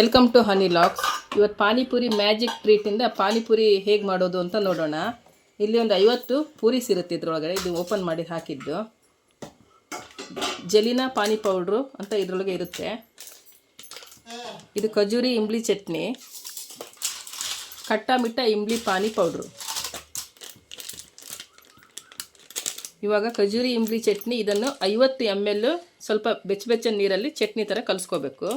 Welcome to honey LOX ಇವತ್ತು panipuri magic ಟ್ರೀಟಿಂದ panipuri ಹೇಗೆ ಮಾಡೋದು ಅಂತ ನೋಡೋಣ. ಇಲ್ಲಿ ಒಂದು ಐವತ್ತು ಪೂರಿಸ್ ಇರುತ್ತೆ ಇದ್ರೊಳಗಡೆ. ಇದು ಓಪನ್ ಮಾಡಿ ಹಾಕಿದ್ದು. ಜಲಿನ, ಪಾನಿ ಪೌಡ್ರು ಅಂತ ಇದರೊಳಗೆ ಇರುತ್ತೆ. ಇದು ಖಜೂರಿ ಇಂಬ್ಲಿ ಚಟ್ನಿ. ಖಟ್ಟ ಮಿಟ್ಟ ಇಂಬ್ಲಿ ಪಾನಿ ಪೌಡ್ರು. ಇವಾಗ ಖಜೂರಿ ಇಂಬ್ಲಿ ಚಟ್ನಿ ಇದನ್ನು ಐವತ್ತು ಎಂ ಎಲ್ ಸ್ವಲ್ಪ ಬೆಚ್ಚ ಬೆಚ್ಚ ನೀರಲ್ಲಿ ಚಟ್ನಿ ಥರ ಕಲಿಸ್ಕೋಬೇಕು.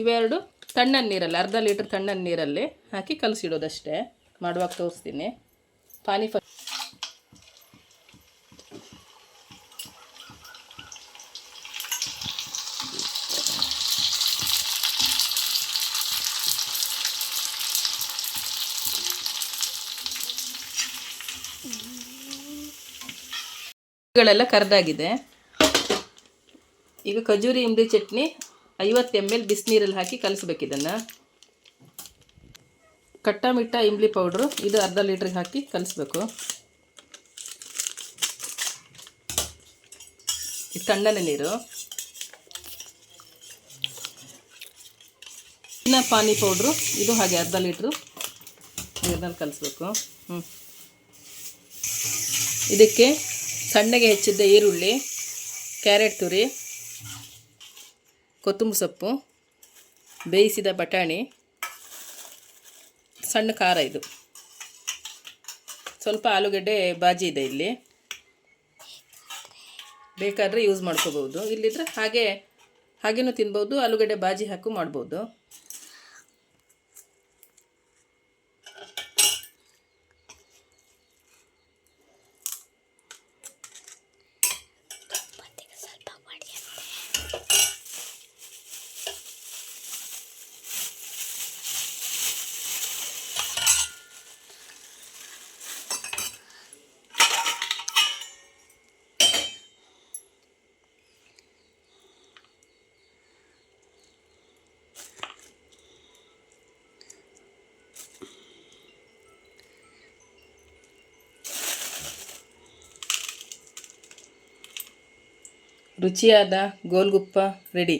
ಇವೆರಡು ತಣ್ಣನ ನೀರಲ್ಲಿ, ಅರ್ಧ ಲೀಟ್ರ್ ತಣ್ಣನ ನೀರಲ್ಲಿ ಹಾಕಿ ಕಲಸಿಡೋದಷ್ಟೇ. ಮಾಡುವಾಗ ತೋರಿಸ್ತೀನಿ. ಪಾನಿ ಫ ಗಳೆಲ್ಲ ಕರ್ದಾಗಿದೆ. ಈಗ ಖಜೂರಿ ಇಂಬ್ಲಿ ಚಟ್ನಿ ಐವತ್ತು ಎಂ ಎಲ್ ಬಿಸಿನೀರಲ್ಲಿ ಹಾಕಿ ಕಲಿಸ್ಬೇಕು ಇದನ್ನು. ಕಟ್ಟ ಮಿಟ್ಟ ಇಂಬ್ಲಿ ಪೌಡ್ರು ಇದು ಅರ್ಧ ಲೀಟ್ರಿಗೆ ಹಾಕಿ ಕಲಿಸ್ಬೇಕು. ಇದು ತಣ್ಣನೆ ನೀರು. ಇನ್ನು ಪಾನಿ ಪೌಡ್ರು ಇದು ಹಾಗೆ ಅರ್ಧ ಲೀಟ್ರು ನೀರಿನಲ್ಲಿ ಕಲಿಸ್ಬೇಕು. ಹ್ಞೂ ಇದಕ್ಕೆ ಸಣ್ಣಗೆ ಹೆಚ್ಚಿದ್ದ ಈರುಳ್ಳಿ, ಕ್ಯಾರೆಟ್ ತುರಿ ಕೊತ್ತಂಬರಿ ಸೊಪ್ಪು, ಬೇಯಿಸಿದ ಬಟಾಣಿ, ಸಣ್ಣ ಖಾರ ಇದು. ಸ್ವಲ್ಪ ಆಲೂಗಡ್ಡೆ ಬಾಜಿ ಇದೆ ಇಲ್ಲಿ. ಬೇಕಾದರೆ ಯೂಸ್ ಮಾಡ್ಕೋಬೋದು ಇಲ್ಲಿದ್ರೆ ಹಾಗೆ, ಹಾಗೇನೂ ತಿನ್ಬೋದು, ಆಲೂಗಡ್ಡೆ ಬಾಜಿ ಹಾಕು ಮಾಡ್ಬೋದು. ರುಚಿಯಾದ ಗೋಲ್ಗುಪ್ಪ ರೆಡಿ